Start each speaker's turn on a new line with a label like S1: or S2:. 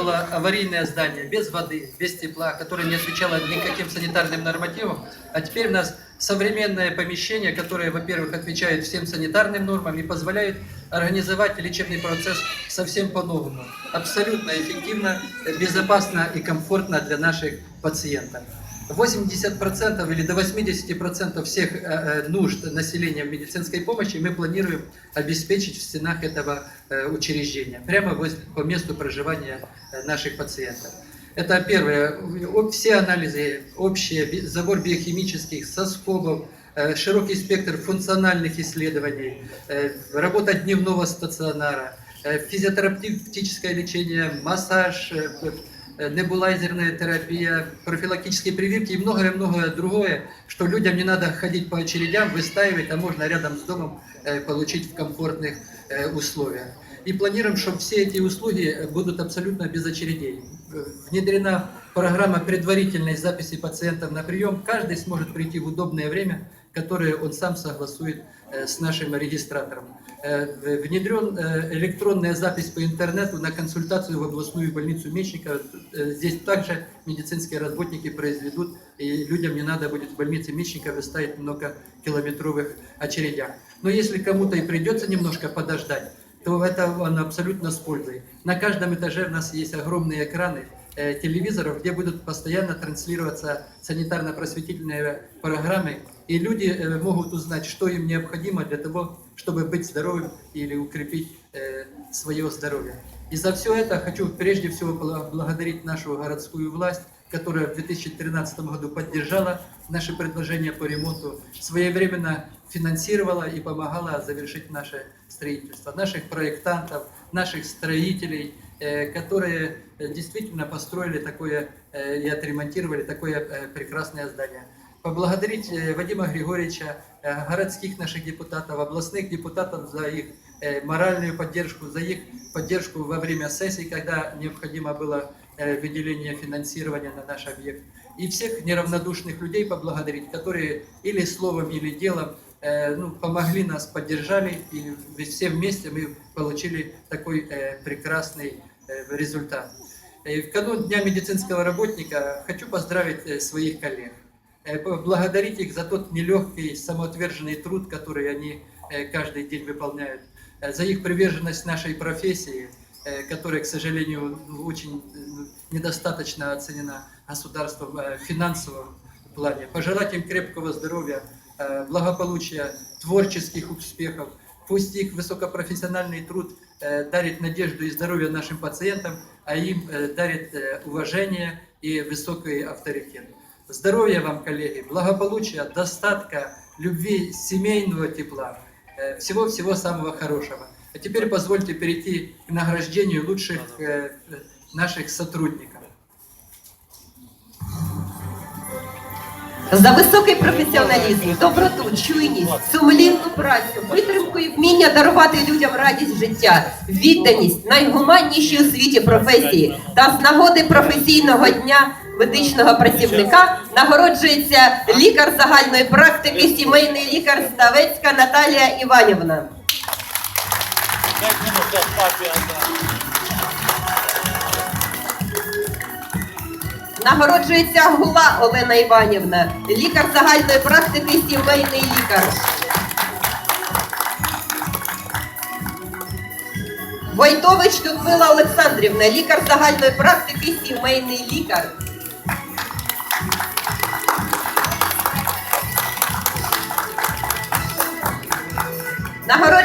S1: было аварийное здание, без воды, без тепла, которое не отвечало никаким санитарным нормативам. А теперь у нас современное помещение, которое, во-первых, отвечает всем санитарным нормам и позволяет организовать лечебный процесс совсем по-новому. Абсолютно эффективно, безопасно и комфортно для наших пациентов. 80% или до 80% всех э, э, нужд населения в медицинской помощи мы планируем обеспечить в стенах этого э, учреждения, прямо по месту проживания наших пациентов. Это первое. Все анализы общие, би- забор биохимических, соскобов, широкий спектр функциональных исследований, работа дневного стационара, физиотерапевтическое лечение, массаж, небулайзерная терапия, профилактические прививки и многое-многое другое, что людям не надо ходить по очередям, выстаивать, а можно рядом с домом э, получить в комфортных э, условиях. И планируем, что все эти услуги э, будут абсолютно без очередей. Внедрена программа предварительной записи пациентов на прием. Каждый сможет прийти в удобное время, которое он сам согласует э, с нашим регистратором. Э, Внедрен э, электронная запись по интернету на консультацию в областную больницу Мечникова. Здесь также медицинские работники произведут, и людям не надо будет в больнице Мечникова ставить многокилометровых очередях. Но если кому-то и придется немножко подождать, то это он абсолютно с. На каждом этаже у нас есть огромные экраны э, телевизоров, где будут постоянно транслироваться санитарно-просветительные программы, и люди э, могут узнать, что им необходимо для того, чтобы быть здоровым или укрепить э, свое здоровье. И за все это хочу прежде всего бла- благодарить нашу городскую власть, которая в 2013 году поддержала наши предложения по ремонту, своевременно финансировала и помогала завершить наше строительство, наших проектантов, наших строителей, которые э, действительно построили такое э, и отремонтировали такое э, прекрасное здание. Поблагодарить э, Вадима Григорьевича, э, городских наших депутатов, областных депутатов за их э, моральную поддержку, за их поддержку во время сессий, когда необходимо было э, выделение финансирования на наш объект. И всех неравнодушных людей поблагодарить, которые или словом, или делом э, ну, помогли нас, поддержали, и все вместе мы получили такой э, прекрасный э, результат. Э, В канун Дня медицинского работника хочу поздравить э, своих коллег, э, поблагодарить их за тот нелегкий, самоотверженный труд, который они э, каждый день выполняют, э, за их приверженность нашей профессии, э, которая, к сожалению, очень э, недостаточно оценена государством э, в финансовом плане. Пожелать им крепкого здоровья, э, благополучия, творческих успехов. Пусть их высокопрофессиональный труд э, дарит надежду и здоровье нашим пациентам, а им э, дарит э, уважение и высокий авторитет. Здоровья вам, коллеги, благополучия, достатка, любви, семейного тепла, э, всего-всего самого хорошего. А теперь позвольте перейти к награждению лучших э, э, наших сотрудников.
S2: За високий професіоналізм, доброту, чуйність, сумлінну працю, витримку і вміння дарувати людям радість життя, відданість, найгуманніші у світі професії та з нагоди професійного дня медичного працівника нагороджується лікар загальної практики, сімейний лікар Ставецька Наталія Іванівна. Нагороджується Гула Олена Іванівна, лікар загальної практики, сімейний лікар. Войтович Людмила Олександрівна, лікар загальної практики, сімейний лікар. Нагороджується